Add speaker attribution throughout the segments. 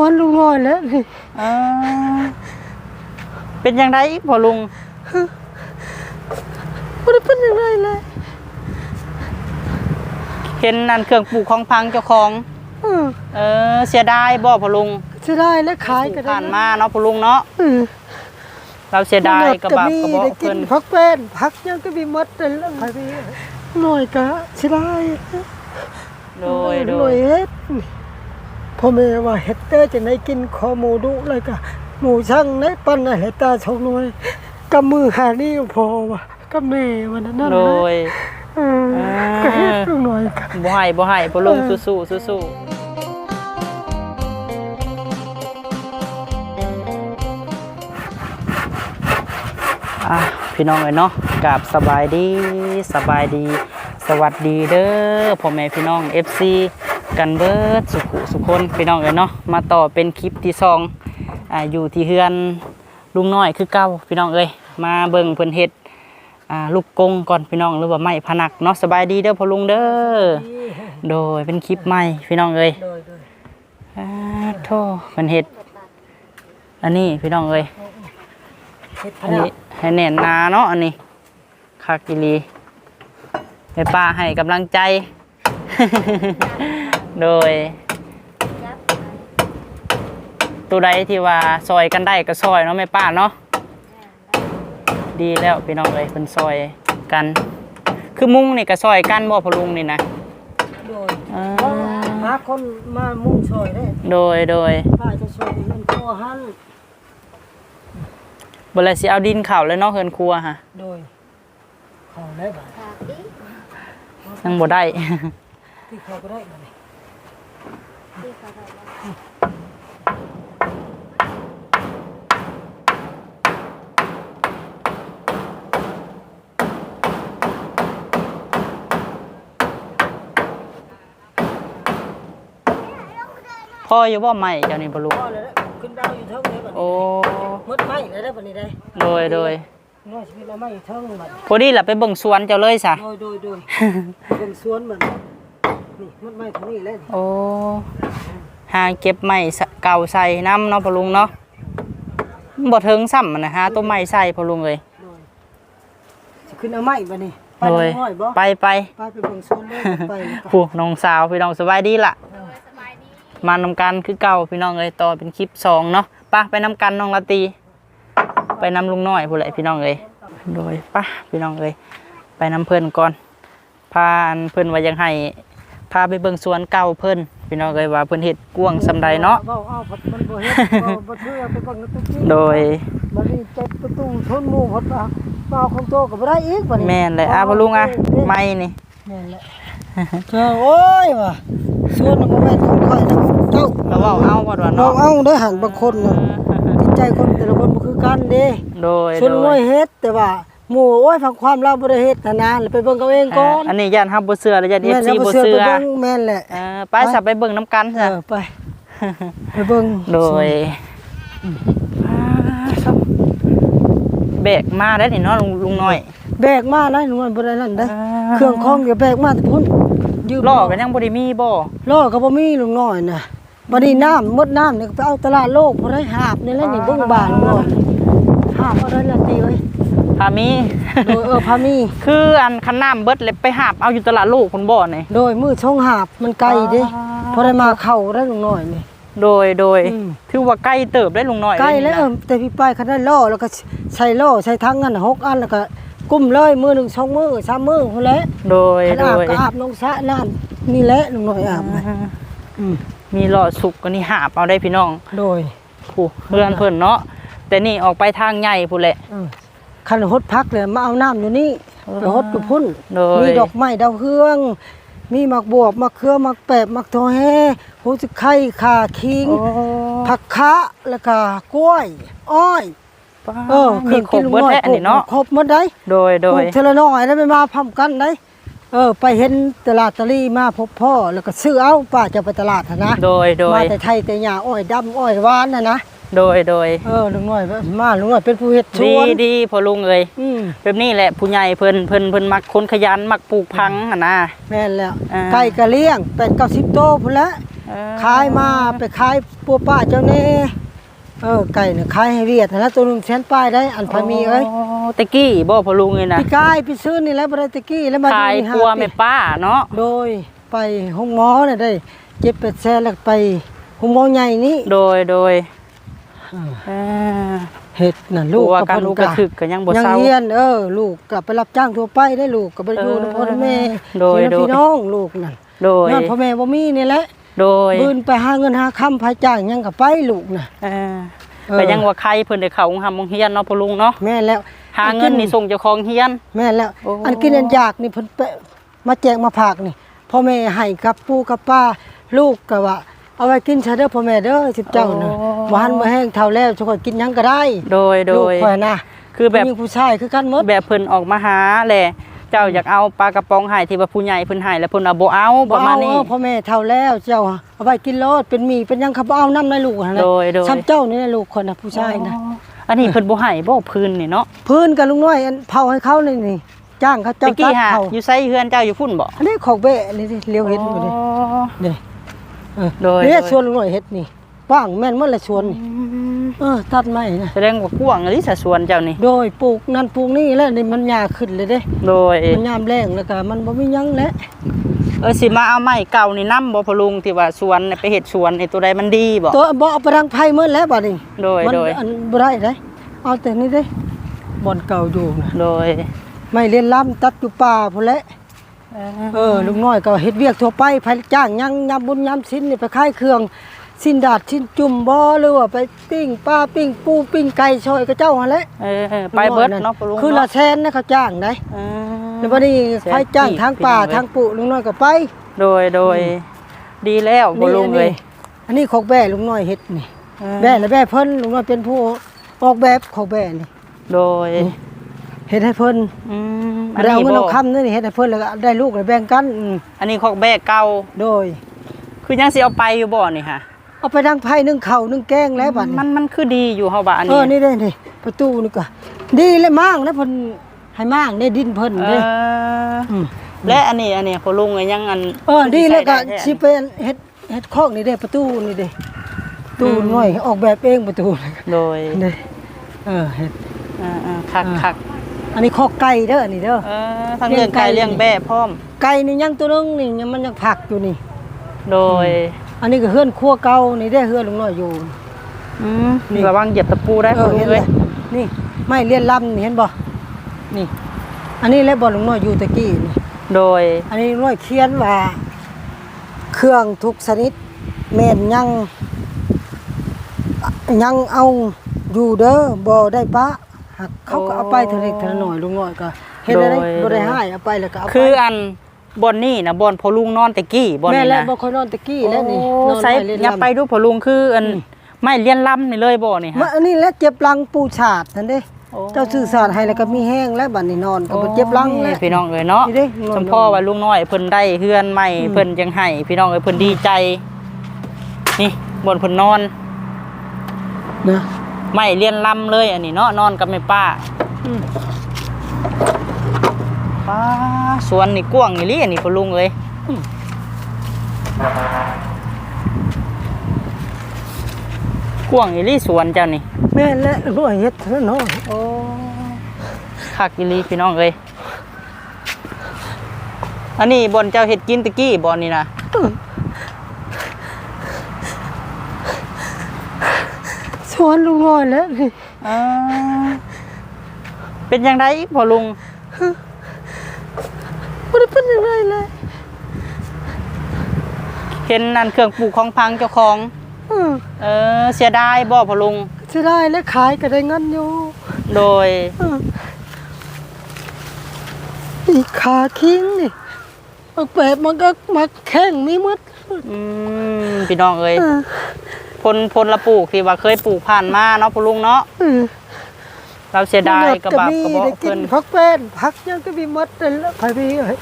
Speaker 1: วนลุงน้อยแล้วนี่
Speaker 2: เออเป็นยังไงพอลุง
Speaker 1: บ่ได้เป็นยังไงเลย
Speaker 2: เห็นนั่นเครื่องปลูกของพังเจ้าของ
Speaker 1: เออ
Speaker 2: เออ เสียดายบ่พอลุง
Speaker 1: จะได้แล้วขายก็ได้
Speaker 2: ผ่านมาเนาะพอลุงเนาะ
Speaker 1: เออ
Speaker 2: เราเสียดายกระบาบกระ
Speaker 1: มี
Speaker 2: บอก
Speaker 1: ได้กิ
Speaker 2: เพิ่
Speaker 1: น
Speaker 2: น
Speaker 1: พักเป็นพักยังก็มีหมดแต่ละไปหน่อยก็สิได้
Speaker 2: โดยโด
Speaker 1: หน่อย
Speaker 2: ย
Speaker 1: เฮ็ด พ่อแม่ว่าเฮ็ดเตอร์จะได้กินคอหมูดุเลยก็หมูช่างในปั้นอะไรตาชงหน่อยกำมือหานี่พอว่ะก็แม่วันนั้นนั่น
Speaker 2: โด
Speaker 1: เลย
Speaker 2: ย
Speaker 1: เออก็เฮ็ดลุงหน่อยก็
Speaker 2: บ่ให้บ่ให้พอลุง
Speaker 1: เออ
Speaker 2: สู้ๆสู้ๆอะพี่น้องเอ้ยเนาะกราบสบายดีสบายดี สวัสดีเด้อพ่อแม่พี่น้อง FC กันเบิดสุขุสุคนพี่น้องเอ้ยเนาะมาต่อเป็นคลิปที่สองอ่าอยู่ที่เฮือนลุงน้อยคือเก่าพี่น้องเอ้ยมาเบิ่งเพิ่นเฮ็ดอ่าลูกกงก่อนพี่น้องหรือว่าไม้พนักเนาะสบายดีเด้อพ่อลุงเด้อโดยเป็นคลิปใหม่พี่น้องเอ้ย
Speaker 1: โดยโดย
Speaker 2: อ่าโธ่เพิ่นเฮ็ดอันนี้พี่น้องเอ้ยอัน
Speaker 1: นี้
Speaker 2: ให้แน่นหนาเนาะอันนี้คากิลีแม่ป้าให้กำลังใจ โดยตัวใดที่ว่าซอยกันได้ก็ซอยเนาะแม่ป้าเนาะดีแล้วพี่น้องเลยเป็นซอยกัน คือมุ้งนี่ก็ซอยกันบ่พอลุงนี่นะ
Speaker 1: โดย
Speaker 2: อ่า
Speaker 1: หาคนมามุ่งช่วยได้
Speaker 2: โดยโดย
Speaker 1: ป้าจะช่วยมันพอหัน
Speaker 2: บริสิเอาดินเข่าเลยเนาะเฮือนครัวฮะ
Speaker 1: โดยขอได้บ่
Speaker 2: ยังบ่ได้
Speaker 1: ที่เขาก็ได้บ่นี่
Speaker 2: พ่ออยู่บ่ใหม่เจ้านี่บ่ลุง
Speaker 1: พอแล้วขึ้นดาวอยู่เทิงเลยบัด
Speaker 2: โอ้
Speaker 1: นี้มดไม้ได้ได้บัดนี้ได้
Speaker 2: โดยโดย
Speaker 1: น้อยชีวิตเราไม่อยู่เทิงบัด
Speaker 2: พอดีล่ะไปเบิ่งสวนเจ้าเลยซะ
Speaker 1: โดยโดยโดยเบิ่งสวนมันนี่มดไม้เท่านี้แหละนี่
Speaker 2: โอ้ หาเก็บไม้สะเก่าใส่น้ำเนาะพอลุงเนาะบ่ถึงซ้ำนะฮะต้นไม้ใส่พอลุงเลย
Speaker 1: โดยสิขึ้นเอาไม้บัดนี้ไป
Speaker 2: โดย
Speaker 1: น้อยบ่
Speaker 2: ไปไป
Speaker 1: ไปไปเบิ่งสวนเลยไปเลย
Speaker 2: ผู้น้องสาวพี่น้องสบายดีล่ะมานำกันคือเก่าพี่น้องเลยต่อเป็นคลิปสองเนาะไป้าไปนำกันน้องละตี ไปนำลุงน้อยผู้ใดพี่น้องเลยโดยไป้าพี่น้องเลยไปนำเพิ่นก่อนพาอันเพิ่นว่ายังให้ พาไปเบิ่งสวนเก่าเพิ่นพี่น้องเลยว่าเพิ่นเฮ็ดกวางสำใดเนาะ
Speaker 1: ว้เอาพัดมันบ่เฮ็ดบ่บ่เชื่อไปเบิ่งตุ๊ก
Speaker 2: โดย
Speaker 1: บัดนี้เจ็บประตูชนหมู่พัดว่าเปล่าของโตก็บ่ได้อีกบัดนี้
Speaker 2: แม่นเลยอะพ่ลุงอะไม่นี่
Speaker 1: แม่นแหละเจ้าโอ้ยว่ะสวนน่ะบ่แม่นของข่อยนะเจ้า
Speaker 2: เราเว้าเอาบ่ว่า
Speaker 1: น้อ
Speaker 2: เนาะ
Speaker 1: เอาได้หันบางคนน่ะจิตใจคนแต่ละคนบ่คือกันเด้
Speaker 2: โดย
Speaker 1: ส่วน
Speaker 2: โด
Speaker 1: น้อยยเฮ็ดแต่ว่า หมู่โอ้ยฟังความเราบ่ได้เฮ็ดนะนะแล้วไปเบิ่งเอาเองก่อน
Speaker 2: อันนี้ย่านฮับบ่เชื่อแล้วย่าน
Speaker 1: แม่น
Speaker 2: FC
Speaker 1: แล้ว
Speaker 2: บ่
Speaker 1: เชื่อ
Speaker 2: เชื่
Speaker 1: ไป
Speaker 2: อ
Speaker 1: เบิ่งแม่นแหละ
Speaker 2: เออไปสับไปเบิ่งน้ำกัน
Speaker 1: เอ
Speaker 2: ซะ
Speaker 1: อไปไปเบิ่ง
Speaker 2: โดยเบรกมาได้นี่เนาะลุงลุงน้อย
Speaker 1: แบกมานะหนูมันบ่ได้นั่นได้อ
Speaker 2: อ่า
Speaker 1: เครื่องคองอย่าแบกมาแต่พุ่นยืม
Speaker 2: ล่อกันยังบ่ได้มีบ่
Speaker 1: ล้อก็บ่มีลุงน้อยน่ะบัดนี้น้ำมดน้ำนี่ก็ไปเอาตลาดโลกบ่ได้หาบนี่แหละนี่เบิ่งบานลุงน้อยหาบเอาได้ละตีเอ้ย
Speaker 2: พามี
Speaker 1: โดยเออพามี
Speaker 2: คืออันคันน้ำเบิดเลยไปหาบเอาอยู่ตลาดโลกคนบ่นี่
Speaker 1: โดยมือช่องหาบมันไกลเด้
Speaker 2: อ๋อ
Speaker 1: พอได้มาเข้าได้ลุงน้อยนี่
Speaker 2: โดยโดย
Speaker 1: อืม
Speaker 2: ถือว่าใกล้เติบได้ลุงน้อย
Speaker 1: ใกล้แล้ว
Speaker 2: เย
Speaker 1: เอ
Speaker 2: นี่
Speaker 1: อ
Speaker 2: นะ
Speaker 1: แต่พี่ป้ายเขาได้ล่อแล้วก็ใส่ล่อใส่ทั้งกันน่ะหกอันแล้วก็กุ้มเลยมือหนึ่งสองมือสามมือพุ่นแหละ
Speaker 2: โดย
Speaker 1: ขัน
Speaker 2: โด
Speaker 1: อาบ
Speaker 2: ย
Speaker 1: ก็อาบน้องสระน้ำนี่แหละลุงน้อยอาบนะอืม
Speaker 2: มีหลอดสุกก็นี่หาบเอาได้พี่น้อง
Speaker 1: โดย
Speaker 2: ผู้เพื่อนเพิ่นเนาะแต่นี่ออกไปทางใหญ่ผู้นแหละ
Speaker 1: เออ คันหดพักเลยมาเอาน้ำอยู่นี่ไปหดอยู่พุ่น
Speaker 2: โดย
Speaker 1: มีดอกไม้ดาวเฮือง มีหมักบวบหมักเครือหมักแปบหมักโทแฮหูสิไข่ข่าคิง
Speaker 2: โอ้
Speaker 1: ผักคะแล้วก็กล้วย อ้อย
Speaker 2: ป้า
Speaker 1: เออ
Speaker 2: มีครบเบิดแท้อันนี้เนาะ
Speaker 1: ครบหมดได้
Speaker 2: โดยโด
Speaker 1: ปลู
Speaker 2: ย
Speaker 1: กเทละน้อยแล้วไปมาพร้อมกันได้เออ ไปเห็นตลาดตะลี่มาพบพ่อแล้วก็ซื้อเอาป้าจะไปตลาดหั้นนะ
Speaker 2: โดยโด
Speaker 1: มายแต่ไทยแต่หญ้าอ้อยดำอ้อยหวานน่ะนะ
Speaker 2: โดยโดย
Speaker 1: เออลุงน้อยมาลุงน้อยเป็นผู้เฮ็ดส
Speaker 2: ดี
Speaker 1: วน
Speaker 2: ดีพอลุงเอ้ย
Speaker 1: อืม
Speaker 2: แบบนี้แหละผู้ใหญ่เพิ่นเพิ่นเพิ่นมักคนขยันมักปลูกพังหั่นนะ
Speaker 1: แม่นแล้ว
Speaker 2: อ่า
Speaker 1: ไก่ก็เลี้ยงเป็ดเก้าสิบโตพุ่นละ
Speaker 2: เเออ
Speaker 1: ขายมาไปขายปัวป้าเจ้าแน่เออไก่เนี่ยขายให้เวียดนะตัวหนึงแสนป้ายได้อันพามีเอ้ย
Speaker 2: โตะกี้บ่พอลุงนี่นะ
Speaker 1: พี่กายพี่ซื้อนี่แหล้วบริตะกี้แล้วมา
Speaker 2: ขาย
Speaker 1: นี่ห้
Speaker 2: ปัว
Speaker 1: ปี
Speaker 2: แม่ป้าเนาะ
Speaker 1: โดยไปห้องหมอเนี่ยได้เจ็บเป็ดแสนแล้วก็ไปห้องหมอใหญ่นี่
Speaker 2: โดยโดย
Speaker 1: เออ
Speaker 2: เออ
Speaker 1: เฮ็ดน่ะลูก
Speaker 2: ปัว
Speaker 1: กับ
Speaker 2: กัน
Speaker 1: เพิ่น
Speaker 2: ลูกกระถึกก็ยังบ่
Speaker 1: ยัง
Speaker 2: เศร้า
Speaker 1: เรียนเออลูกก็ไปรับจ้างทั่วไปได้ลูกก็ไปอยู่นำพ่อ
Speaker 2: เออ
Speaker 1: นำแม่
Speaker 2: โดย
Speaker 1: อยู่นำ
Speaker 2: โดย
Speaker 1: พี่น้องลูกนั่น
Speaker 2: โดย
Speaker 1: ย้อนพ่อแม่บ่มีนี่แหละ
Speaker 2: โดย
Speaker 1: บืนไปหาเงินหาคำพายจ้างหยังก็ไปลูกน่ะ
Speaker 2: เออ
Speaker 1: เออ
Speaker 2: ก็ยังว่าใครเพิ่นได้เข้าโรงหำโรงเรียนเนาะพอลุงเนาะ
Speaker 1: แม่แล้ว
Speaker 2: หาเงินนี่ส่งเจ้าของเรียน
Speaker 1: แม่แล้ว
Speaker 2: โอ้
Speaker 1: อันกินอันอยากนี่เพิ่นไปมาแจกมาผากนี่พ่อแม่ให้กับปู่กับป้าลูกก็ว่าเอาไว้กินซะเด้อพ่อแม่เด้อสิบเจ้าน่ะ บ่หันบ่แห้งเท่าแล้วจะค่อยกินหยังก็ได้
Speaker 2: โดยโด
Speaker 1: ลูก
Speaker 2: ย
Speaker 1: ข่อยนะ
Speaker 2: คือแบบ
Speaker 1: ผู้หญิงผู้ชายคือกันหมด
Speaker 2: แบบเพิ่นออกมาหาแหละเจ้าอยากเอาปลากระป๋องให้ที่ว่าผู้ใหญ่เพิ่นให้แล้วเพิ่นเอาบ่เอาป
Speaker 1: บ่
Speaker 2: ระมา
Speaker 1: เอา
Speaker 2: ณนี้
Speaker 1: เออพ่อแม่เท่าแล้วเจ้าเอาไว้กินโลดเป็นหมีเป็นหยังเขาบ่เอาน้ำในลูกหั่นแหละ
Speaker 2: โดยโดย
Speaker 1: ซ้ำเจ้านี่แหละลูกคนน่ะผู้ชายน่ะ
Speaker 2: อันนี้เพิ่นบ่ให้บ่พื้นนี่เนาะ
Speaker 1: พื้นกับลุงน้อยอันเผาให้เขานี่นี่ จ้างเขา
Speaker 2: ตะ
Speaker 1: เจ้า
Speaker 2: กี้
Speaker 1: ตัด
Speaker 2: หา
Speaker 1: เผา
Speaker 2: อยู่ไสเฮือนเจ้าอยู่พุ่นบ่
Speaker 1: อันนี้ของเบะนี่สิเลี้ยวเห็นอยู่นี่
Speaker 2: อ๋อ
Speaker 1: นี่เออ
Speaker 2: โดย
Speaker 1: นี่
Speaker 2: โดย
Speaker 1: ชวนลุงน้อยเฮ็ดนี่ ว่างแม่นหมดละชวนนี่เออตัดไม้นะ
Speaker 2: แสดงว่ากว้างอลิสะสวนเจ้านี่
Speaker 1: โดยปลูกนั่นปลูกนี่แล้วนี่มันหญ้าขึ้นเลยเด้
Speaker 2: โดย
Speaker 1: มันยามแรงแล้วก็มันบ่มีหยังแล้ว
Speaker 2: เออสิมาเอาไม้เก่านี่นํบ่พอลุงที่ว่าสวนเนี่ยไปเฮ็ดสวนไอ้ตัวใดมันดีบ่
Speaker 1: ตัวบ่เอาไปรังไผหมดแล้วบัดนี้
Speaker 2: โดย
Speaker 1: มัน
Speaker 2: โดย
Speaker 1: อันบ่ได้เด้เอาแต่นี่เด้บ่อนเก่าอยู่นะ
Speaker 2: โดย
Speaker 1: ไม่เรียนล้ำตัดอยู่ป่าพุ่นแหละเออลุงน้อยก็เฮ็ดเวียกทั่วไปไผจ้างยังยามบุญยามศิลนี่ไปขายเครื่อง สินดาดสินจุ่มบ่หรือว่าไปปิ้งปลาปิ้งปูปิ้งไก่ช่อยกับเจ้าหั่นแหละ
Speaker 2: เออไปเบิดเนาะพอลุง
Speaker 1: คือละ
Speaker 2: เนาะ
Speaker 1: แสนนะเขาจ้างได้
Speaker 2: เออ
Speaker 1: แล้วบัดนี้
Speaker 2: แสน
Speaker 1: ไผจ้าง
Speaker 2: กีบ
Speaker 1: ทางป่า
Speaker 2: พี่น้องเอ้ย
Speaker 1: ทางปุลุงน้อยก็ไป
Speaker 2: โดยโดยดีแล้วพอลุงเลย
Speaker 1: อันนี้ของแบ่ลุงน้อยเฮ็ดนี่
Speaker 2: เออ
Speaker 1: แบ่และแบ่เพิ่นลุงน้อยเป็นผู้ออกแบบของแบ่นี่
Speaker 2: โดย
Speaker 1: เฮ็ดให้เพิ่น
Speaker 2: อืม
Speaker 1: เราเงิน
Speaker 2: บ่
Speaker 1: เอาคำนี่เฮ็ดให้เพิ่นแล้วก็ได้ลูกแล้วแบ่งกันอืม
Speaker 2: อันนี้ของแบกเก่า
Speaker 1: โดย
Speaker 2: คือยังสิเอาไปอยู่บ่นี่ฮะ
Speaker 1: เอาไปดังไผ่นึ่งข้าวนึ่งแกงแล้วบัดนี้
Speaker 2: มันมันคือดีอยู่เฮาว่าอัน
Speaker 1: เอ
Speaker 2: นี้
Speaker 1: อนี่ได้นี่ประตูนี่ก็ดีเลยมากนะเพิ่นให้มากได้ดินเพิ่น
Speaker 2: เอ
Speaker 1: เด้
Speaker 2: อ
Speaker 1: ม
Speaker 2: และอันนี้อันนี้พอลุงก็ยังอัน
Speaker 1: เออดีแล้วก็
Speaker 2: ใช้ได้แท้
Speaker 1: สิเป็นเฮ็ดเฮ็ดคอกนี่เด้ประตูนี่เด้ตู้น้อยออกแบบเองประตูนี่
Speaker 2: โดย
Speaker 1: เด้เออเฮ็ด
Speaker 2: อ่าๆคัก
Speaker 1: อ่า
Speaker 2: คัก
Speaker 1: อันนี้คอกไก่เด้ออันนี้เด้อ
Speaker 2: เออทั้งเลี้ยงไก่
Speaker 1: เลี้
Speaker 2: เลี้ย
Speaker 1: ย
Speaker 2: ง
Speaker 1: งไก่
Speaker 2: แบ่พร้อม
Speaker 1: ไก่นี่ยังตัวนึงนี่ยังมันยังผักอยู่นี่
Speaker 2: โดย
Speaker 1: อันนี้ก็เฮือนครัวเก่านี่ได้อเฮือนลุงน้อยอยู่
Speaker 2: อืม
Speaker 1: นี่
Speaker 2: ระวังเหยียบตะปูได้
Speaker 1: เอ
Speaker 2: พอ
Speaker 1: อ
Speaker 2: ลุง
Speaker 1: เห็น
Speaker 2: เล
Speaker 1: เลยยนี่ไม่เลียนลำนี่เห็นบ่นี่ อันนี้แหละบ่ลุงน้อยอยู่ตะกี้นี่
Speaker 2: โดย
Speaker 1: อันนี้น้อยเขียนว่า เครื่องทุกชนิดแม่นยังยังเอาอยู่เด้อบ่ได้ปะหักเขาก็เอาไปเท่าเล็กเท่าน้อยลุงน้อยก็เฮ็ดอะไรบ่ได้ให้เอาไปแล้วก็เอาไป
Speaker 2: คืออัน บอนนี่นะบอนพอลุงนอนตะกี้บอน
Speaker 1: แม่
Speaker 2: นี่
Speaker 1: แล้ว
Speaker 2: นะ
Speaker 1: บ่ค่อยนอนตะกี้แล้วนี่น
Speaker 2: โอ้
Speaker 1: อน
Speaker 2: ใส่
Speaker 1: เล่น
Speaker 2: ยับ
Speaker 1: ลำ
Speaker 2: ไปดูพอลุงคืออันไม่เลี้ยนล้ำนี่เลยบ่นี่
Speaker 1: มา
Speaker 2: ฮะ
Speaker 1: อันนี้แหละเจ็บหลังปูฉาดนั่นเด้
Speaker 2: โอ้
Speaker 1: เจ้าสื่อสารให้แล้วก็มีแห้งแล้วบัดนี้นอนก็บ่เจ็บหลัง
Speaker 2: โอ้
Speaker 1: แล้
Speaker 2: ยวพี่น้องเอ้ยเนาะ
Speaker 1: นี่เด้นอน
Speaker 2: สมพ่อว่าลุงน้อยเพิ่นได้เฮือนใหม่
Speaker 1: อืม
Speaker 2: เพิ่นจังให้พี่น้องเอ้ยเพิ่นดีใจ นี่บนเพิ่นนอน
Speaker 1: นะ
Speaker 2: ไม่เลี้ยนล้ำเลยอันนี้เนาะนอนกับแม่ป้า
Speaker 1: อืม
Speaker 2: ป้า สวนนี่กว้างนี่ลิอันนี้พอลุงเอ้ยกว้างอีหลีสวนเจ้านี่
Speaker 1: แม่และรู้เฮ็ดเท่านั้นเนาะ
Speaker 2: โอ้คักอีหลีพี่น้องเอ้ยอันนี้บอนเจ้าเห็ดกินตะกี้บอนนี่นะ
Speaker 1: สวนลุงน้อยแล้วนี่
Speaker 2: อ่าเป็นยังไงพอลุง
Speaker 1: บ่ได้เป็นยังไงเลย
Speaker 2: เห็นนั่นเครื่องปลูกของพังเจ้าของ
Speaker 1: เออ
Speaker 2: เออ เสียดายบ่พอลุง
Speaker 1: จะได้แล้วขายก็ได้เงินอยู่
Speaker 2: โดย
Speaker 1: เอออีกขาคิงนี่เอาแปบมันก็มาแข่งมีหมด
Speaker 2: อืมพี่น้องเอ้ย
Speaker 1: เออ
Speaker 2: พลพลละปลูกที่ว่าเคยปลูกผ่านมาเนาะพอลุงเนาะ
Speaker 1: เออ
Speaker 2: เราเสียดายกระบาบกระบอก
Speaker 1: ได้กิ
Speaker 2: เพิ่
Speaker 1: น
Speaker 2: น
Speaker 1: พักเป็นพักยังก็มีหมดแต่ละใครพี่เอ้ย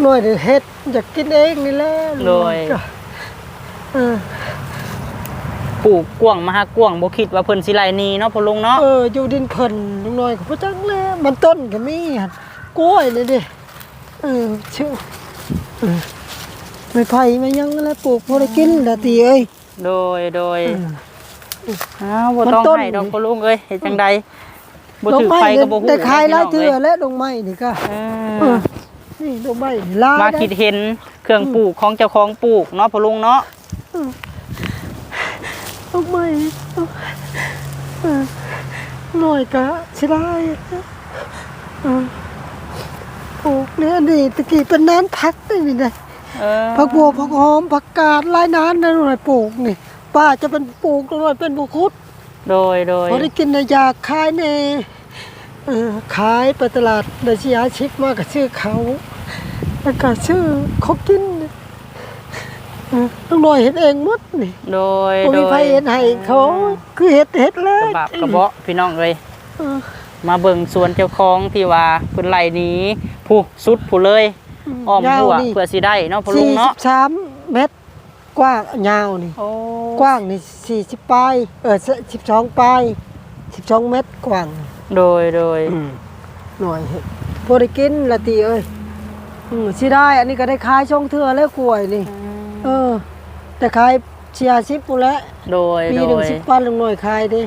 Speaker 1: หน่วยเดี๋ยวเฮ็ด อยากกินเองนี่แหละ
Speaker 2: โดย
Speaker 1: เออ
Speaker 2: ปลูกกว้างมาหากว้างบ่คิดว่าเพิ่นสิไล่หนีเนาะพอลุงเนาะ
Speaker 1: เอออยู่ดินเพิ่นลุงน้อยก็บ่จังเลยมันต้นก็มีหั่นกล้วยนี่ดิเออชื่อเออไม่ไผ่ไม่ยังแล้วปลูกพอได้กินละตีเอ้ย
Speaker 2: โดยโดย
Speaker 1: เออ
Speaker 2: อ้าวบ่
Speaker 1: มัน
Speaker 2: ต้อง
Speaker 1: ต้น
Speaker 2: ให้ดอกพ่อลุงเอ้ยเฮ็ดจังใดบ่
Speaker 1: ดอก
Speaker 2: ถือ
Speaker 1: ไม้
Speaker 2: ไฟก็บ่ฮู้
Speaker 1: ได้ขายหลาย
Speaker 2: พี่
Speaker 1: เทื่
Speaker 2: น้
Speaker 1: อ
Speaker 2: อง
Speaker 1: และดอกไม้นี่ก็
Speaker 2: เอ
Speaker 1: เอ
Speaker 2: อ
Speaker 1: อ นี่ดอกไม้ลาย
Speaker 2: มา
Speaker 1: ได้
Speaker 2: คิดเห็นเครื่องปลูกของเจ้าของปลูกเนาะพ่อลุงเนาะ
Speaker 1: ดอกไม้เออหน่อยก็สิได้เออปลูกเนี่ยนี่ตะกี้เป็นน้านพักได้นี่นะ
Speaker 2: เออ
Speaker 1: ผักบัวผักหอมผักกาดลายน้านนั่นหน่อยปลูกนี่ป้าจะเป็นปลูกหน่อยเป็นบุคุด
Speaker 2: โดยโดย
Speaker 1: พอได้กินนะอยากขายเน่เออ ขายไปตลาดได้สิยาชิปมากกับชื่อเขาแล้วก็ชื่อเขากินเออต้องหน่อยเห็ดเองหมดนี่
Speaker 2: โดย
Speaker 1: บ่
Speaker 2: โด
Speaker 1: มี
Speaker 2: ย
Speaker 1: ไผเห็ดให้เขาคือเห็ดเห็ดเล
Speaker 2: ก
Speaker 1: ย
Speaker 2: ระบาบกระเบาะพี่น้องเอ้ย
Speaker 1: เออ
Speaker 2: มาเบิ่งสวนเจ้าของที่ว่าเพิ่นไล่หนี้ผู้สุดผู้เลยอ้อม
Speaker 1: ยาว
Speaker 2: หัว
Speaker 1: นี่
Speaker 2: เพื่อสิได้เนาะพ่อลุง
Speaker 1: สี่สิ
Speaker 2: เนาะ
Speaker 1: บสามเมตรกว้างยาวนี่
Speaker 2: โอ้
Speaker 1: กว้างนี่สี่สิบปลายเออสิบสองปลายสิบสองเมตรกว้าง
Speaker 2: โดยโดย
Speaker 1: หน่อยเห็ดพอได้กินละตีเอ้ยอืมสิได้ อันนี้ก็ได้ขายช่องเทือแล้วกล้วยนี่ เออ แต่ขายเชียร์ชิปปูนแล้ว
Speaker 2: โดย
Speaker 1: ปี
Speaker 2: โด
Speaker 1: หนึ่ง
Speaker 2: ย
Speaker 1: สิบปันลงหน่อยขายดิ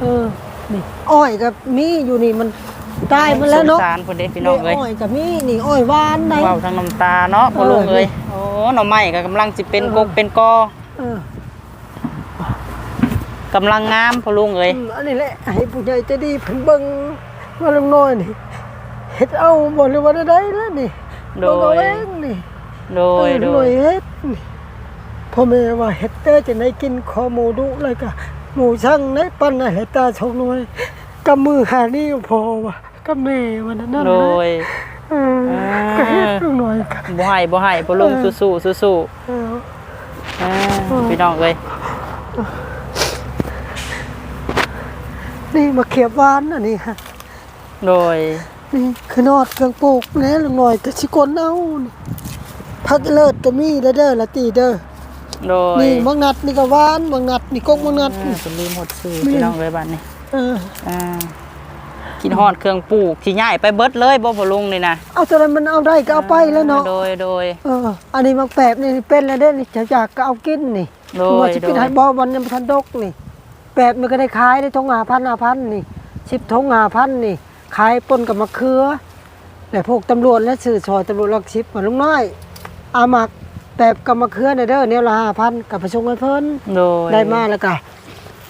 Speaker 1: เออนี่อ้อยกับมีอยู่นี่มันตายมาแล้วเนาะ
Speaker 2: สงสารเพิ่นเด้พี่น้องเอ้ย
Speaker 1: อ้อยกับมีนี่อ้อยหวานไหน
Speaker 2: เว้าทั้งน้ำตาเนาะพ่อลุงเอ้ยโอ้หน่อไม้ก็กำลังสิเป็น
Speaker 1: เออ
Speaker 2: กกเป็นกอ
Speaker 1: เออ กำ
Speaker 2: ลังงามพ่อลุงเอ้ย
Speaker 1: อืมอันนี้แหละให้ผู้ใหญ่ใจะดีเพิ่นเบิ่งว่าลงน้อยนี่เฮ็ดเอาบ่หรือว่าได้แล้วนี่
Speaker 2: โด
Speaker 1: เบิ่งเอา
Speaker 2: ย
Speaker 1: เองนี่
Speaker 2: โดย
Speaker 1: เออ
Speaker 2: โด
Speaker 1: หน่วย
Speaker 2: ย
Speaker 1: เฮ็ดนี่พ่อแม่ว่าเฮ็ดเด้อจะได้กินคอหมูดุเลยก็หมูช่างในปั้นน่ะเฮ็ดตาชกหน่วยกำมือหานี่พอว่ะกับแม่มันนั่น
Speaker 2: โด
Speaker 1: เลย
Speaker 2: ย
Speaker 1: เออก็เฮ็ดลงหน่อยก็
Speaker 2: บ่ให้บ่ให้พ่อลุง
Speaker 1: เออ
Speaker 2: สู้ๆสู้
Speaker 1: เออ
Speaker 2: ๆอ่าพี่น้องเอ้ย
Speaker 1: นี่มาเขียบหวานอันนี้ฮะ
Speaker 2: โดย
Speaker 1: นี่คือนอดเครื่องปลูกแหน่ลงหน่อยก็สิกลเอานี่พักเลิศก็มีเด้อเด้อละตีเด้อ
Speaker 2: โดย
Speaker 1: นี่บางนัดนี่ก็หวานบางนัดนี่กกบางนัด
Speaker 2: อ่าเป็นลืมหมดซื้อ
Speaker 1: มี
Speaker 2: พี่น้องเลยบ้านนี้
Speaker 1: เออ
Speaker 2: อ่ากินฮอดเครื่องปลูกที่ย้ายไปเบิดเลยบ่พ่อลุงนี่นะ
Speaker 1: เอาแต่มันเอาได้ก็เอาไปแล้วเนาะ
Speaker 2: โดยโดย
Speaker 1: เอออันนี้มักแปบนี่เป็นแล้วเด้นี่จะอยากก็เอากินนี่
Speaker 2: โดย
Speaker 1: ว่าสิเป็น
Speaker 2: โดย
Speaker 1: ให้บ่วันยังบ่ทันดกนี่ แปบมันก็ได้ขายได้ทง5,000 5,000นี่10ทง5,000นี่ขายปนกับมะเขือแล้วพวกตำรวจและสื่อซอยตำรวจหลักสิบมาลุงน้อยเอามักแปบกับมะเขือน่ะเด้อแนวละ5,000กับประชงให้เพิ่น
Speaker 2: โดย
Speaker 1: ได้มาแล้วก็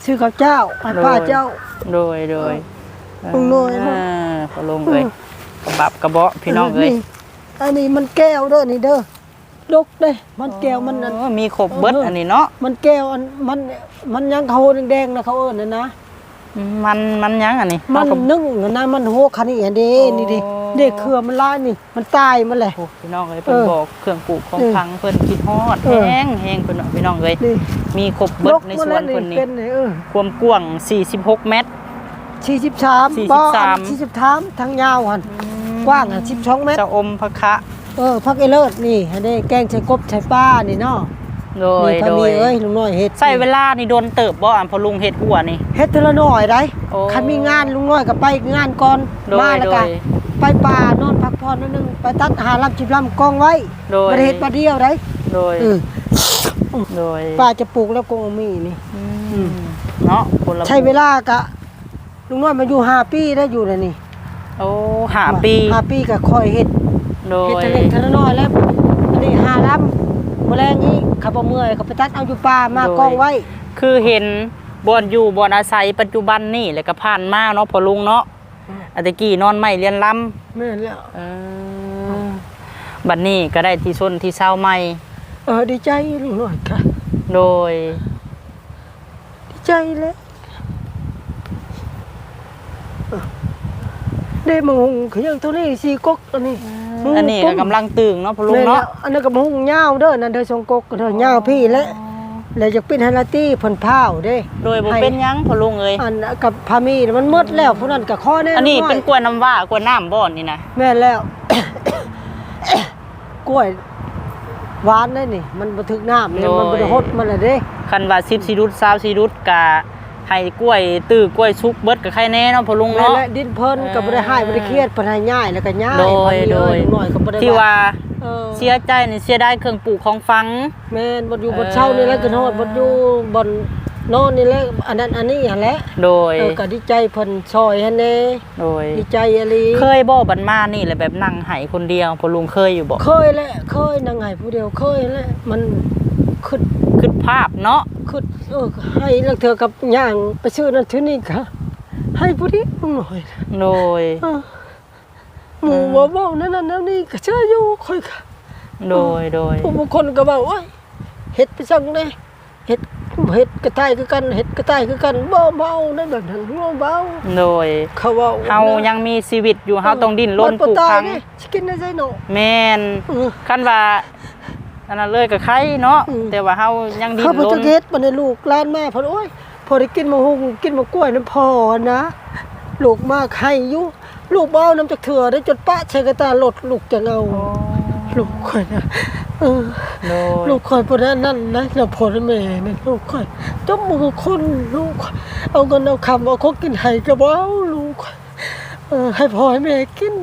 Speaker 1: ซื้อข้าวเจ้าให้ป้าเจ้า
Speaker 2: โดยโดย
Speaker 1: ลุงน้อยบ่า
Speaker 2: พ่อลุงเอ้ยกระบับกระเบาะพี่น้องเอ้ย
Speaker 1: อันนี้มันแก้วเด้อนี่เด้อ ดกเด้ มันแก้วมันนั่น
Speaker 2: โอ้มีครบเบิดอันนี้เนาะ
Speaker 1: มันแก้วอันมันมันยังเขาแดงๆนะเขาเอิ้นน่ะนะ
Speaker 2: มันมันยังอันนี้
Speaker 1: มัน
Speaker 2: เฮากับ
Speaker 1: นึ่งนะมันโหคันนี่อันเด้
Speaker 2: โอ้
Speaker 1: นี่ดิเด็กเครือมันลายนี่ มันตายมันแหละ
Speaker 2: โอ้พี่น้องเอ้ยเพิ่น
Speaker 1: เออ
Speaker 2: บอกเครื่องปลูกของ
Speaker 1: เออ
Speaker 2: พังเพิ่นคิดฮอด
Speaker 1: เออ
Speaker 2: แห้งแห้งเพิ่นเนาะพี่น้องเอ้ย
Speaker 1: นี่
Speaker 2: มีครบเบิดในสวนเพิ่นนี่
Speaker 1: เป็นเออ
Speaker 2: ความกว้าง 46 เมตร
Speaker 1: 43
Speaker 2: 43
Speaker 1: บ่อัน43ทั้งยาวหั่นกว้างอะ12เมตร
Speaker 2: เจ้าอมพระคะ
Speaker 1: เออพักไอเลิศนี่อันนี้แกงใส่กบใส่ปลานี่เนาะ
Speaker 2: โดย
Speaker 1: นี่พะ
Speaker 2: โด
Speaker 1: มี
Speaker 2: ย
Speaker 1: เอ้ยลุงน้อยเฮ็ด
Speaker 2: ใส่เวลานี่โดนเติบบ่อันพอลุงเฮ็ดหัวนี่
Speaker 1: เฮ็ดทีละหน่อยได้
Speaker 2: โอ้
Speaker 1: คันมีงานลุงน้อยก็ไปงานก่อน
Speaker 2: โดย
Speaker 1: มาแล้วก็
Speaker 2: โดย
Speaker 1: ไปป่านอนพักผ่อนนิดนึงไปตัดหาลำจิบลำกองไว้
Speaker 2: โดย
Speaker 1: บ่ได้เฮ็ดมาเดียวได้
Speaker 2: โดย
Speaker 1: เออ
Speaker 2: โดย
Speaker 1: ป้าจะปลูกแล้วกงเอามีนี่
Speaker 2: อืมเนาะคนละ
Speaker 1: ใช้เวลากะลุงน้อยมาอยู่5ปีได้อยู่แล้วนี่
Speaker 2: โอ้ห้าปี
Speaker 1: ห้าปีก็ค่อยเฮ็ด
Speaker 2: โด
Speaker 1: เฮ็ด
Speaker 2: ย
Speaker 1: แต่เล็กแต่น้อยแล้วอันนี้หาลำมื้อแรงนี้ขับบ่เมื่อยก็ไปตัดเอาอยู่ป่ามากองไว้
Speaker 2: คือเห็นบ่อนอยู่บ่อนอาศัยปัจจุบันนี่แล้วก็ผ่านมาเนาะพอลุงเนาะอันตะกี้นอนไม่เรียนลำ
Speaker 1: แม่นแล้ว
Speaker 2: เออบัดนี้ก็ได้ที่ชนที่เช้าใหม่
Speaker 1: เออดีใจลุงน้อยค่ะ
Speaker 2: โดย
Speaker 1: ดีใจแล้วเออได้มงคือยังเท่านี้สี่กกอันนี้
Speaker 2: อันนี้ก็กำลังตึงเนาะพอลุงเนาะ
Speaker 1: แม่อันนั้นก็มงยาวเด้อนั่นเด้อทรงกกเด้อยาวพี่และแล้วจะเป็นฮาราตี้เพิ่นพาวเด้
Speaker 2: โดยบ่เป็นหยังพอลุงเอ้ย
Speaker 1: อันกับพามีน่ะมันหมดแล้วผู้นั้นก็ข้อแน่
Speaker 2: อันนี้
Speaker 1: อย
Speaker 2: เป็นกล้วยน้ำว้ากล้วยน้ำบ่อนนี่นะ
Speaker 1: แม่นแล้วกล้วยหวานได้นี่ มันบ่ถึกน้ำเนี่ยมันบ่ได้ฮดมันละเด้
Speaker 2: คันว่า10สิรุด20สิรุดกะ ให้กล้วยตื้อกล้วยสุกเบิดก็ใครแน่เนาะพอลุง
Speaker 1: แม่น
Speaker 2: เนาะ
Speaker 1: และดินเพิ่นก็บ่ได้ให้บ่ได้เครียดเพิ่นให้ง่ายแล้วก็ง่าย
Speaker 2: โดย
Speaker 1: พอ
Speaker 2: โดย
Speaker 1: เอ้หน่อยก็บ่ได้
Speaker 2: ที่ว่า
Speaker 1: เออ
Speaker 2: เสียใจนี่เสียได้เครื่องปลูกของฟัง
Speaker 1: แม่นบ่อยู่บ่เช่านี่แหละก็ฮอดบ่อยู่บ่นอนนี่แหละอันนั้นอันนี้หั่นแหละ
Speaker 2: โดย
Speaker 1: เออก็ดีใจเพิ่นช่วยหั่นแน่
Speaker 2: โดย
Speaker 1: ดีใจอีหลี
Speaker 2: เคยบ่บันมานี่แหละแบบนั่งไห้คนเดียวพอลุงเคยอยู่บ่
Speaker 1: เคยแหละเคยนางไห้ผู้เดียวเคยแหละมันขึ้น
Speaker 2: คิดภาพเนาะ
Speaker 1: ขึ้นเออให้แล้วเธอกับย่างไปซื้อนั่นซื้อนี่ค่ะ ให้ผู้เดียวหน่อย
Speaker 2: โดย
Speaker 1: เออหมู่บ่บอกนั่นนั่นนั่นนี่ก็เชื่ออยู่ค่อยค่ะ
Speaker 2: โดยโดย
Speaker 1: ผู้บางคนก็บอกว่าเฮ็ดไปสั่งได้เฮ็ดเฮ็ดกระต่ายคือกันเฮ็ดกระต่ายคือกันบ่เบานั่นแบบนั้นบ่เบา
Speaker 2: โดย
Speaker 1: เขาเว้า
Speaker 2: เฮายังมีชีวิตอยู่เฮาต้องดิ้นรน
Speaker 1: มั
Speaker 2: ปลูก
Speaker 1: ตาย
Speaker 2: พัง
Speaker 1: นี่สิกินได้ไสเนาะ
Speaker 2: แม่น
Speaker 1: เออ
Speaker 2: คันว่า อันนั้นเลยก็ใครเนาะ
Speaker 1: อืม
Speaker 2: แต่ว่าเฮายังดิ้
Speaker 1: เขา
Speaker 2: น
Speaker 1: บ่
Speaker 2: ร
Speaker 1: จะ
Speaker 2: น
Speaker 1: เฮ็ดบ่ได้ลูกหลานมาเพิ่นโอ้ยพอได้กินมะฮุงกินมะกล้วยน้ำพ่อนะ ลูกมากให้อยู่ลูกบ่เอาน้ำจากเถื่อได้จนปะใช้กระตาลดลูกจะเอาลูกข่อยนะเออ
Speaker 2: โดย
Speaker 1: ลูกข่อยพอนั้นนั่นนะแล้วพอแม่นี่ลูกข่อยจมมือคนลูกข่อยเอาเงินเอาคำเอาเขากินให้ก็บ่เอาลูกข่อยเออให้พ่อให้แม่กิน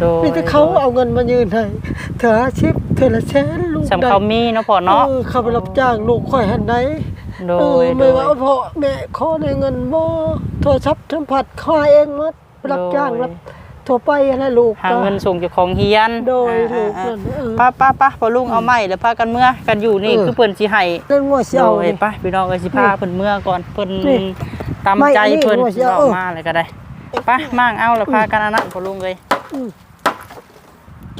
Speaker 2: โดย
Speaker 1: มีแต่เขาเอาเงินมายืนให้เธออาชีพเธอละแสนลูก
Speaker 2: สำเขามีเนาะพ่อเนาะ
Speaker 1: ออเขาไปรับจ้างลูกข่อยหันไหน
Speaker 2: โด
Speaker 1: เออย
Speaker 2: โด
Speaker 1: ไม่
Speaker 2: ย
Speaker 1: ว่าพ่อแม่ขอในเงินบ่โทรศัพท์สัมผัสขอเองหมดรับจ้าง
Speaker 2: โดย
Speaker 1: รับทั่วไปนะลูก
Speaker 2: หาเงินส่งเจ้าของเฮียน
Speaker 1: โดย
Speaker 2: อ่า
Speaker 1: ลูก
Speaker 2: อ่า
Speaker 1: นั่นเออ
Speaker 2: ป้าป้าป้าพอลุงเอาไม้แล้วพากันเมื่อกันอยู่นี่
Speaker 1: เออ
Speaker 2: คือเพิ่นสิให้
Speaker 1: เล่นงัวเสี
Speaker 2: โด
Speaker 1: ยวยนี่
Speaker 2: ไปพี่น้องเอ้ยสิพาเพิ่นเมื่อก่อนเพิ่น
Speaker 1: นี่
Speaker 2: ตาม
Speaker 1: ไม่
Speaker 2: ใจ
Speaker 1: อันนี้
Speaker 2: เพิ่น
Speaker 1: หัวเสีย
Speaker 2: ออก
Speaker 1: เออ
Speaker 2: มาเลยก็ได้ไปมั่งเอาแล้วพากันอันนั้นพอลุงเอ้ย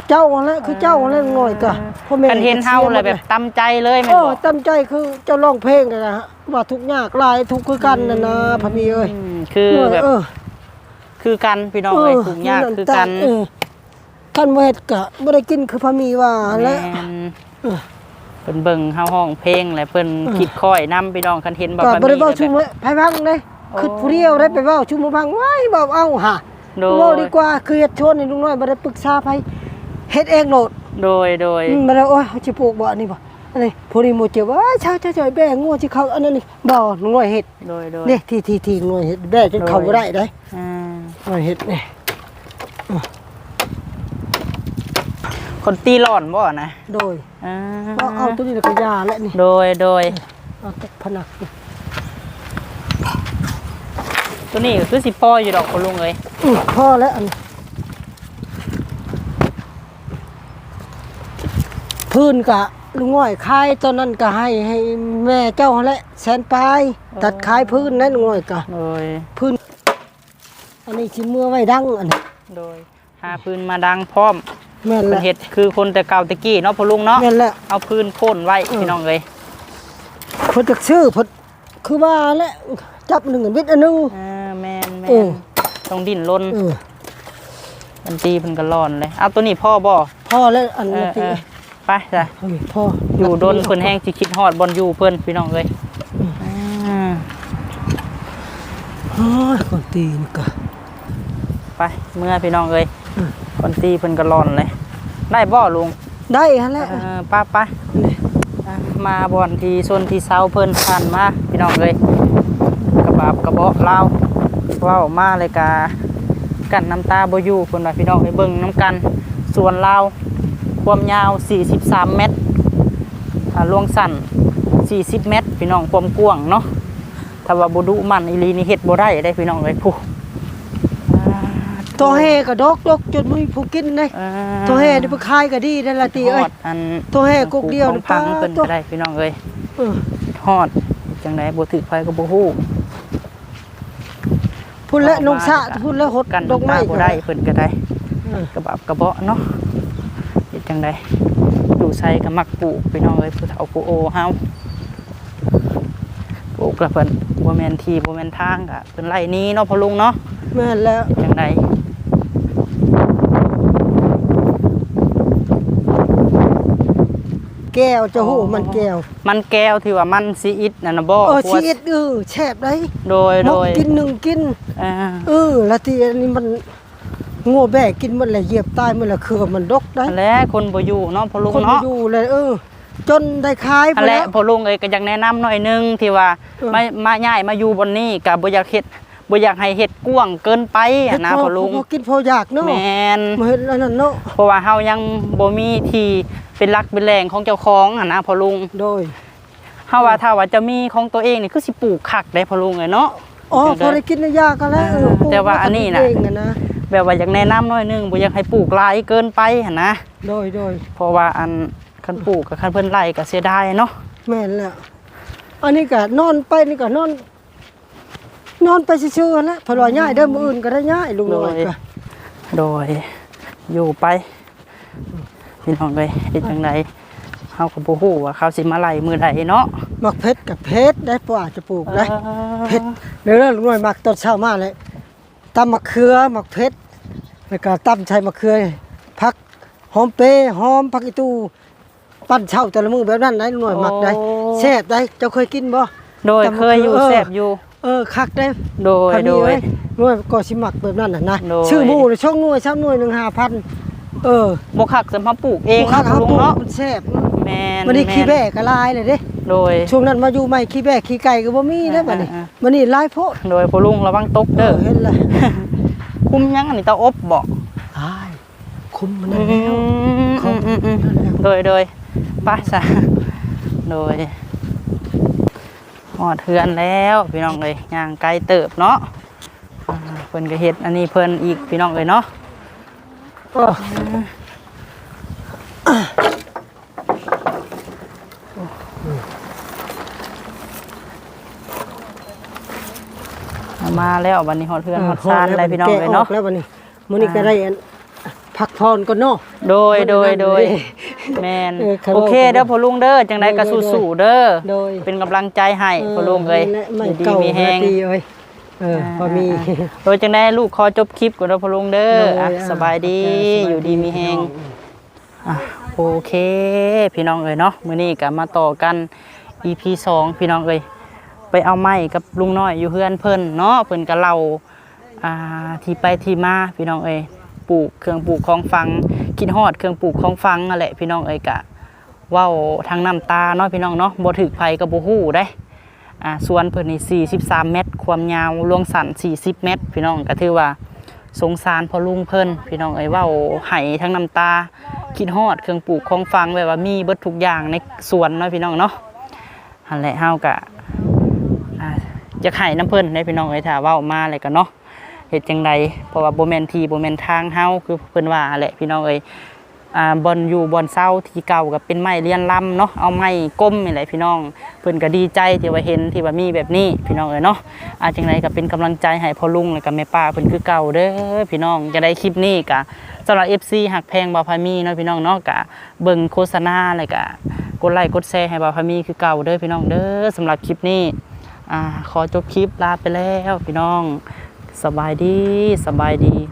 Speaker 1: เจ้าแล้วคือเจ้าแล้วง่อยก็พ่อแม่
Speaker 2: กันเห็นเฮาเลยแบบตามใจเลยแม่
Speaker 1: เอนอ
Speaker 2: บ่
Speaker 1: ตั้งใจคือเจ้าร้องเพลงกันนะฮะว่าทุกข์ยากหลายทุกข์คือกันน่ะนะพะมีเอ้ย
Speaker 2: อืมคือแบบ
Speaker 1: เออ
Speaker 2: คือกันพี่น้องเอ้ยทุกยากคือกัน
Speaker 1: เออกันบ่เฮ็ดก็บ่ได้กินคือพะมีว่าและ
Speaker 2: แม่น
Speaker 1: เออ
Speaker 2: เพิ่นเบิ่งเฮาห้องเพลงแล้วเพิ่นคิดค่อยนํพี่น้องคันเห็นบ่
Speaker 1: ก็
Speaker 2: ปาน
Speaker 1: บ่ได้เว้า
Speaker 2: นี้
Speaker 1: ชุม
Speaker 2: แบบ
Speaker 1: ไผพังเลย
Speaker 2: โอ้
Speaker 1: คือผู้เดียวได้ไปเว้าชุมบ่พังว้ายบ่เอาหะ
Speaker 2: โดย
Speaker 1: เว้าดีกว่าคือเฮ็ดชวนให้ลุงน้อยบ่ได้ปรึกษาไผเฮ็ดเองโลด
Speaker 2: โดยโดย
Speaker 1: อืมบ่ได้โอ้ยเขาสิปลูกบ่อันนี้บ่อันนี้ผู้นี้หมู่เจ็บว่าชาวๆๆแบ่งงัวสิเขาอันนั้นนี่บ่ลุงน้อยเฮ็ด
Speaker 2: โดยโดย
Speaker 1: นี่ที่ที่ที่ลุงน้อยเฮ็ดแบ่จนเข้าบ่ได้เด้
Speaker 2: อ่า
Speaker 1: ลุงน้อยเฮ็ดนี่
Speaker 2: คนตีหลอนบ่นะ
Speaker 1: โดย
Speaker 2: อ่า
Speaker 1: เอาเอาตัวนี้แล้วก็ยาแล้วนี่
Speaker 2: โดยโดย
Speaker 1: เอาตกผนักนี่
Speaker 2: ตัวนี้ก็คือสิพ่ออยู่ดอกคุณลุงเอ้ย
Speaker 1: อือพอแล้วอันนี้พื้นกะลุงน้อยขายตอนนั้นก็ให้ให้แม่เจ้าหั่นแหละแสนปลายตัดขายพื้นนั่นลุงน้อยก็
Speaker 2: โดย
Speaker 1: พื้น อันนี้สิมือไว้ดังอันนี้
Speaker 2: โดยหาพื้นมาดังพร้อม
Speaker 1: แม่น
Speaker 2: เป็
Speaker 1: แห
Speaker 2: น
Speaker 1: ละ
Speaker 2: เฮ็ดคือคนแต่เก่าแตะกี้เนาะพ่อลุงเนาะ
Speaker 1: แม่นแหละ
Speaker 2: เอาพื้นโค่นไว้
Speaker 1: อืม
Speaker 2: พี่น้องเอ้ย
Speaker 1: เพิ่นจักชื่อเพิ่นคือว่าแหละจับหนึ่งอันวิทย์อันหนึง
Speaker 2: อ่าแม่นแม่
Speaker 1: เออ
Speaker 2: นต้องดิ้นรน
Speaker 1: เออ
Speaker 2: มันตีเพิ่นก็ร้อนเลยเอาตัวนี้พ่อบ่
Speaker 1: พอแล้วอัน
Speaker 2: เอ
Speaker 1: นี้
Speaker 2: อเออไปจ้ะ
Speaker 1: เอานี่พอ
Speaker 2: อ
Speaker 1: อยู่
Speaker 2: ดนเพิ่นแห้งสิคิดฮอดบอลอยู่เพิ่นพี่น้องเอ้ยอ่า
Speaker 1: โอ้ยคนตีนก็
Speaker 2: ไปเมื่อพี่น้องเอ้ย
Speaker 1: อืม
Speaker 2: คนตีเพิ่นก็ร้อนเลย ได้บ่ลุง
Speaker 1: ได้หั่นแหละ
Speaker 2: เออป้าป้าอะมาบอนที่โซนที่เซาเพิ่นผ่านมาพี่น้องเลยกระบาบกระเบาะเล่าว เว้ามาเลยกากันน้ำตาบ่อยู่เพิ่นว่าพี่น้องให้เบิ่งน้ำกันส่วนลาวความยาว 43 เมตรอ่าลวงสั้น 40 เมตร พี่น้องความกว้างเนาะถ้าว่าบ่ดุมันอีหลีนี่เฮ็ดบ่ได้ได้พี่น้องเลยผู้อ่า
Speaker 1: ตัวแห่ก็ดอกดอกจนมีผู้กินเลย
Speaker 2: อ่า
Speaker 1: ตัวแห่นี่ไปขายก็ดีนั่นล่ะติเอ้
Speaker 2: ฮ
Speaker 1: ย
Speaker 2: อดอัน
Speaker 1: ตัวแห่กุกเดียว
Speaker 2: ของพัง
Speaker 1: นี่
Speaker 2: เพิ่น
Speaker 1: ตัว
Speaker 2: ก็ได้พี่น้องเอ้ย
Speaker 1: เออ
Speaker 2: ฮอดจังไดบ่ถือไฟก็บ่ฮู้
Speaker 1: พุ่นและนงสะพุ่นและหด
Speaker 2: กัน
Speaker 1: ดอกไม้
Speaker 2: บ่ได้เพิ่นก็ได้
Speaker 1: เออก
Speaker 2: ระบาบกระเบาะเนาะเฮ็ดจังไดอยู่ไสก็มักปลูกพี่น้องเอ้ยผู้เฒ่าผู้โอเฮาปลูกแล้วเพิ่นบ่แม่นที่บ่แม่นทางก็เพิ่นไล่หนี้เนาะพ่อลุงเนาะ
Speaker 1: แม่นแล้ว
Speaker 2: จังได
Speaker 1: แก้วจะหู้มันแก้ว
Speaker 2: มันแก้วที่ว่ามันซีอิดนั่นน่ะบ่
Speaker 1: เออ
Speaker 2: หัว
Speaker 1: ชีวิตเออแซ่บได้
Speaker 2: โดย
Speaker 1: น
Speaker 2: โด
Speaker 1: ก
Speaker 2: ย
Speaker 1: กินหนึ่งกิน
Speaker 2: อ่า
Speaker 1: เออแล้วที่อันนี้มันงัวแบกกินมันแหละเหยียบตายมันแหละคือมันดกได้
Speaker 2: อันแหละคนบ่อยู่เนาะพ่อลุง
Speaker 1: คน
Speaker 2: เนาะ
Speaker 1: อยู่เลยเออจนได้ขาย
Speaker 2: อัน
Speaker 1: ไป
Speaker 2: แหละ
Speaker 1: แล้ว
Speaker 2: พอลุงเอ้ยก็อยากแนะนำหน่อยหนึงที่ว่า
Speaker 1: เออ
Speaker 2: มามาย้ายมาอยู่บนนี้ก็บ่อยากเฮ็ด บ่อยากให้เฮ็ดกว้างเกินไปอะนะ
Speaker 1: เฮ็ด
Speaker 2: พ่อลุง
Speaker 1: พอกินพออยากเนาะ
Speaker 2: แม่น
Speaker 1: มาเฮ็ดอันนั้นเนาะ
Speaker 2: เพราะว่าเฮายังบ่มีที่เป็นหลักเป็นแหล่งของเจ้าของอะนะพ่อลุง
Speaker 1: โดย
Speaker 2: เฮาว่าถ้าว่าจะมีของตัวเองนี่คือสิปลูกคักได้พ่อลุงเอ้ยเนาะ
Speaker 1: อ๋อพอได้กินได้ยากกันแล้วเออปลูก
Speaker 2: แต่ว่าอันนี้น่ะ
Speaker 1: เองอะนะ
Speaker 2: แบบว่าอยากแนะนำหน่อยหนึงบ่อยากให้ปลูกหลายเกินไปหั่นนะ
Speaker 1: โดยโดย
Speaker 2: เพราะว่าอันคันปลูกกับคันเพิ่นไล่ก็เสียดายเนาะ
Speaker 1: แม่นแล้วอันนี้ก็นอนไปนี่ก็นอน นอนไปซื่อๆแล้วเพอว่าย้ายเด้อมื้ออื่นก็ได้ย้ายลุงน้อยก็
Speaker 2: โดยอยู่ไปพี่น้องเอ้ยเฮ็ดจังไดเฮาก็บ่ฮู้ว่าเขาสิมาไล่มื้อใดเนาะ
Speaker 1: มักเพชรกับเพชรได้ปว่าจะปลูกได้
Speaker 2: เออ
Speaker 1: เพชรเดี๋ยวเราลุงน้อยมักตอนเช้ามาเลยตำมะเขือมักเพชรแล้วก็ตำใช้มะเขือผักหอมเปรย์หอมผักอีตูปั้นเช้าแต่ละมื้อแบบนั้นได้ลุงน้อยมักได้แซ่บได้เจ้าเคยกินบ่
Speaker 2: โดยเคยอยู่
Speaker 1: เออ
Speaker 2: แซ่บอยู่
Speaker 1: เออคักได้
Speaker 2: โดย
Speaker 1: พัน
Speaker 2: โด
Speaker 1: นี้
Speaker 2: ย
Speaker 1: เอ้ยหน่วยก็สิมักแบบนั้นน่ะนะ
Speaker 2: โดย
Speaker 1: ชื่อหมู่เลยช่องหน่วยช่องหน่วยหนึ่งห้าพันเออ
Speaker 2: บ่คักสำหรับปลูกเอง
Speaker 1: คัก
Speaker 2: เนาะ
Speaker 1: ครับ
Speaker 2: ลุง
Speaker 1: ปลูก
Speaker 2: เนาะ
Speaker 1: มันแซ่บ
Speaker 2: แม่น
Speaker 1: วันนี้ขี้
Speaker 2: ม่
Speaker 1: แบกก็ลายเลยเด้
Speaker 2: โดย
Speaker 1: ช่วงนั้นมาอยู่ใหม่ขี้แบกขี้ไก่ก็บ่มีแล้วบัดนี้
Speaker 2: อ่า
Speaker 1: วันนี้ลายโพด
Speaker 2: โดยพ่อลุงระวังตก
Speaker 1: เอ
Speaker 2: เด้
Speaker 1: อ
Speaker 2: อ
Speaker 1: เห็นเลย
Speaker 2: คุมยังอันนี้เตาอบบ่
Speaker 1: ตายคุมมัน
Speaker 2: อื
Speaker 1: นั่นแล้ว
Speaker 2: ม
Speaker 1: เขา
Speaker 2: อืมอืมโดยโดยไปซะโดย หอดเทือนแล้วพี่น้องเอ้ยย่างไกลเติบเนาะอ่าเพิ่นก็เฮ็ดอันนี้เพิ่นอีกพี่น้องเอ้ยเนาะ
Speaker 1: เออ
Speaker 2: เอามาแล้ววันนี้หอดเทือนหอดซานอะไรพี่น้องเอ้ยเนาะ
Speaker 1: แกแล้วบัดนี้มื้อนี้ก็ได้อัน พักพรก่อนเนาะ
Speaker 2: โดยโดยโดย
Speaker 1: เออ
Speaker 2: แมน
Speaker 1: เออครับ
Speaker 2: โอเคเด้อพ่อลุงเด้อจังไดก็
Speaker 1: โดยโดย
Speaker 2: สู้ๆเด้อ
Speaker 1: โดย
Speaker 2: เป็นกำลังใจให้พ่อลุงเอ้ย
Speaker 1: และไม่
Speaker 2: อยู่ดี
Speaker 1: เก่า
Speaker 2: มีแฮง
Speaker 1: นาทีเอ้ยเออพอมี
Speaker 2: โดยจังได้ลูกขอจบคลิปก่อนเด้อพ่อลุงเด้อ
Speaker 1: โดย
Speaker 2: อะ
Speaker 1: อะ
Speaker 2: สบายดี
Speaker 1: โอเคสบายดี
Speaker 2: อยู่ดีมีแฮงอะโอเค พี่น้องเอ้ยเนาะมื้อนี้ก็มาต่อกัน EP 2 พี่น้องเอ้ยไปเอาไม้กับลุงน้อยอยู่เฮือนเพิ่นเนาะเพิ่นก็เล่าอ่าที่ไปที่มาพี่น้องเอ้ย ปลูกเครื่องปลูกของฟังคิดฮอดเครื่องปลูกของฟังนั่นแหละพี่น้องเอ้ยกะว้าทางน้ำตาเนาะพี่น้องเนาะบ่ถึกไผก็บ่ฮู้ได้อ่าสวนเพิ่นนี่43 เมตร ความยาวรวงสัน40 เมตร พี่น้องก็ถือว่าสงสารพอลุงเพิ่นพี่น้องเอ้ยเว้าไห้ทั้งน้ำตา คิดฮอดเครื่องปลูกของฟังแบบว่ามีเบิดทุกอย่างในสวนเนาะพี่น้องเนาะหั่นแหละเฮาก็อ่าจะไห้น้ำเพิ่นได้พี่น้องเอ้ยถ้าเว้ามาเลยก็เนาะ เฮ็ดจังไดเพราะว่าบ่แม่นที่บ่แม่นทางเฮาคือเพิ่นว่าแหละพี่น้องเอ้ยอ่าบอนอยู่บอนเศร้าที่เก่ากับเป็นไม้เลียนลำเนาะเอาไม้ก้มนี่แหละพี่น้อง เพิ่นก็ดีใจที่ว่าเห็นที่ว่ามีแบบนี้พี่น้องเอ้ยเนาะอาจังไรก็เป็นกำลังใจให้พ่อลุงและกับแม่ป้าเพิ่นคือเก่าเด้อพี่น้องจะได้คลิปนี้กะสำหรับ FC หักแพงบาพามีเนาะพี่น้องเนาะกะเบิ่งโฆษณาแล้วก็กดไลค์กดแชร์ให้บาพามีคือเก่าเด้อพี่น้องเด้อสำหรับคลิปนี้อ่าขอจบคลิปลาไปแล้วพี่น้อง สบายดีสบายดี